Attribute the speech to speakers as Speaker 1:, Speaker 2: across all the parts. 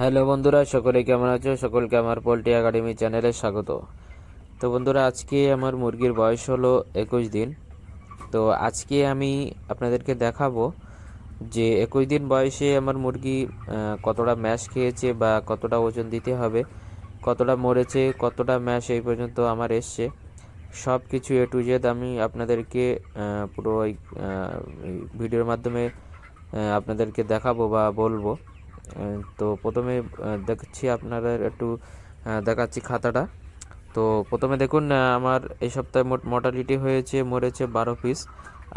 Speaker 1: Hello বন্ধুরা, সকলে কেমন আছো? সকলকে আমার পোলট্রি একাডেমি চ্যানেলে স্বাগত। তো বন্ধুরা, আজকে আমার মুরগির বয়স হলো একুশ দিন। তো আজকে আমি আপনাদেরকে দেখাবো যে একুশ দিন বয়সে আমার মুরগি কতটা ম্যাশ খেয়েছে বা কতটা ওজন দিতে হবে, কতটা মরেছে, কতটা ম্যাশ এই পর্যন্ত আমার এসছে। সব কিছু এ টু জেড আমি আপনাদেরকে পুরো এই ভিডিওর মাধ্যমে আপনাদেরকে দেখাবো বা বলব। তো প্রথমে দেখছি আপনাদের একটু দেখাচ্ছি খাতাটা। তো প্রথমে দেখুন আমার এই সপ্তাহে মোট মর্টালিটি হয়েছে, মরেছে বারো পিস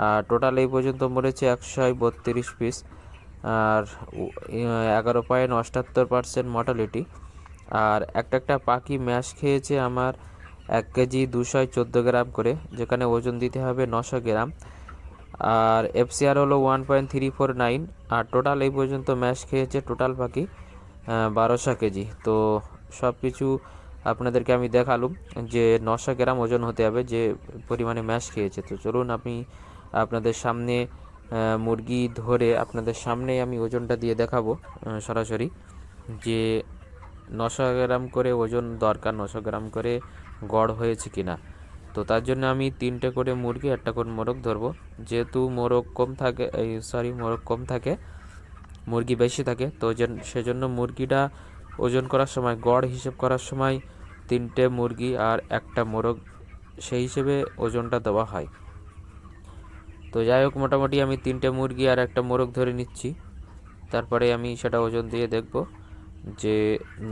Speaker 1: আর টোটাল এই পর্যন্ত মরেছে একশো বত্রিশ পিস আর এগারো পয়েন্ট অষ্টাত্তর পার্সেন্ট মর্টালিটি আর একটা একটা পাখি ম্যাশ খেয়েছে আমার এক কেজি দুশো চোদ্দ গ্রাম করে, যেখানে ওজন দিতে হবে নশো গ্রাম। আর এফসিআর হলো one point three four nine আর টোটাল এই পর্যন্ত ম্যাশ খেয়েছে টোটাল পাখি বারোশো কেজি। তো সব কিছু আপনাদেরকে আমি দেখালুম যে নশো গ্রাম ওজন হতে হবে যে পরিমাণে ম্যাশ খেয়েছে। তো চলুন আমি আপনাদের সামনে মুরগি ধরে আপনাদের সামনেই আমি ওজনটা দিয়ে দেখাবো সরাসরি। যে নশো গ্রাম করে ওজন দরকার, নশো গ্রাম করে গড় হয়েছে কিনা। তো তার জন্য আমি তিনটে করে মুরগি, একটা করে মোরগ ধরবো। যেহেতু মোরগ কম থাকে, এই সরি মোরগ কম থাকে, মুরগি বেশি থাকে, তো সেজন্য মুরগিটা ওজন করার সময়, গড় হিসেব করার সময় তিনটে মুরগি আর একটা মোরগ, সেই হিসেবে ওজনটা দেওয়া হয়। তো যাই হোক, মোটামুটি আমি তিনটে মুরগি আর একটা মোরগ ধরে নিচ্ছি। তারপরে আমি সেটা ওজন দিয়ে দেখব যে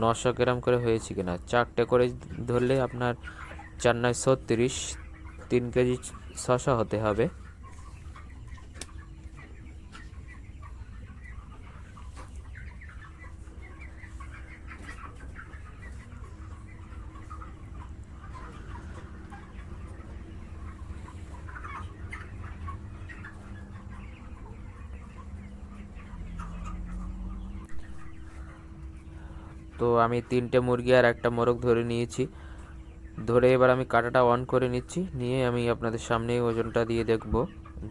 Speaker 1: নশো গ্রাম করে হয়েছে কিনা। চারটে করে ধরলে আপনার চার নয় তিন কেজি ছশো হতে হবে। তো আমি তিনটে মুরগি আর একটা মোরগ ধরে নিয়েছি। ধরে এবার আমি কাটাটা অন করে নিচ্ছি। নিয়ে আমি আপনাদের সামনে ওজনটা দিয়ে দেখব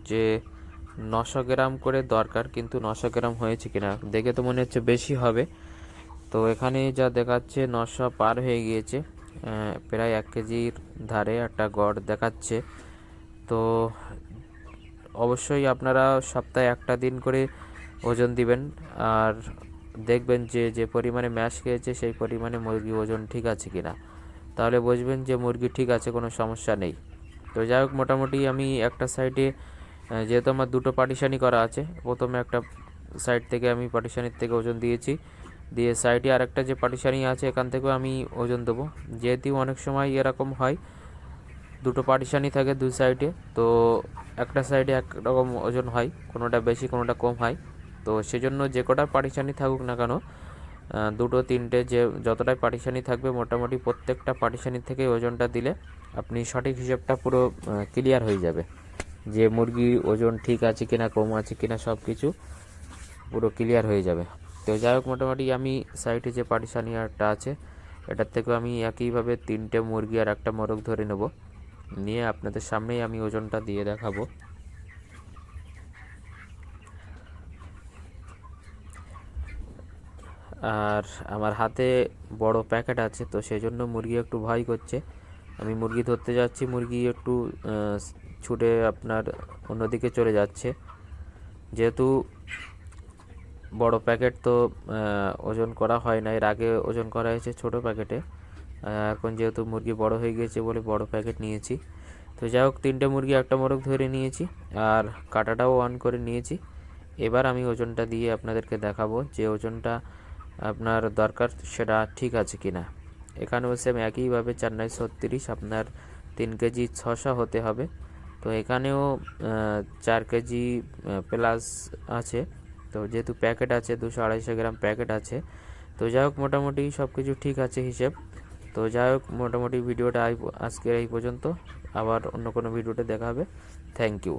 Speaker 1: যে নশো গ্রাম করে দরকার, কিন্তু নশো গ্রাম হয়েছে কিনা। দেখে তো মনে হচ্ছে বেশি হবে। তো এখানে যা দেখাচ্ছে, নশো পার হয়ে গিয়েছে। প্রায় এক কেজির ধারে একটা গড় দেখাচ্ছে। তো অবশ্যই আপনারা সপ্তাহে একটা দিন করে ওজন দিবেন। আর দেখবেন যে যে পরিমাণে ম্যাশ খেয়েছে, সেই পরিমাণে মুরগি ওজন ঠিক আছে কিনা। তাহলে বুঝবেন যে মুরগি ঠিক আছে, কোনো সমস্যা নেই। তো যাই হোক, মোটামুটি আমি একটা সাইডে যেহেতু আমার দুটো পার্টিশানি করা আছে, প্রথমে একটা সাইড থেকে আমি পার্টিশানির থেকে ওজন দিয়েছি। দিয়ে সাইডে আরেকটা যে পার্টিশানি আছে, এখান থেকেও আমি ওজন দেবো। যেহেতু অনেক সময় এরকম হয়, দুটো পার্টিশানই থাকে দুই সাইডে তো একটা সাইডে এক রকম ওজন হয়, কোনোটা বেশি, কোনোটা কম হয়। তো সেজন্য যে কটা পার্টিশানই থাকুক না কেন দুটো, তিনটে, যে যতটাই পার্টিশানই থাকবে, মোটামুটি প্রত্যেকটা পার্টিশানির থেকে ওজনটা দিলে আপনি সঠিক হিসেবটা পুরো ক্লিয়ার হয়ে যাবে। যে মুরগির ওজন ঠিক আছে কিনা, কম আছে কিনা সব কিছু পুরো ক্লিয়ার হয়ে যাবে। তো যাই হোক, মোটামুটি আমি সাইডে যে পার্টিশানিয়ারটা আছে, এটার থেকেও আমি একইভাবে তিনটে মুরগি আর একটা মোরগ ধরে নেব। নিয়ে আপনাদের সামনেই আমি ওজনটা দিয়ে দেখাবো। আর আমার হাতে বড় প্যাকেট আছে, তো সেই জন্য মুরগি একটু ভয় করছে। আমি মুরগি ধরতে যাচ্ছি, মুরগি একটু ছুটে আপনার অন্যদিকে চলে যাচ্ছে। যেহেতু বড় প্যাকেট তো ওজন করা হয় না, এর আগে ওজন করা হয়েছে ছোট প্যাকেটে। এখন যেহেতু মুরগি বড় হয়ে গিয়েছে বলে বড় প্যাকেট নিয়েছি। তো যাই হোক, তিনটে মুরগি, একটা মোরগ ধরে নিয়েছি আর কাটাটাও অন করে নিয়েছি। এবার আমি ওজনটা দিয়ে আপনাদেরকে দেখাবো যে ওজনটা আপনার দরকার, সেটা ঠিক আছে কি না এখানেও সেম একইভাবে চার নয় ছত্রিশ, আপনার তিন কেজি ছশো হতে হবে। তো এখানেও চার কেজি প্লাস আছে। তো যেহেতু প্যাকেট আছে, দুশো আড়াইশো গ্রাম প্যাকেট আছে। তো যাই হোক, মোটামুটি সব কিছু ঠিক আছে হিসেব। তো যাই হোক, মোটামুটি ভিডিওটা আজকের এই পর্যন্ত। আবার অন্য কোনো ভিডিওতে দেখা হবে। Thank you.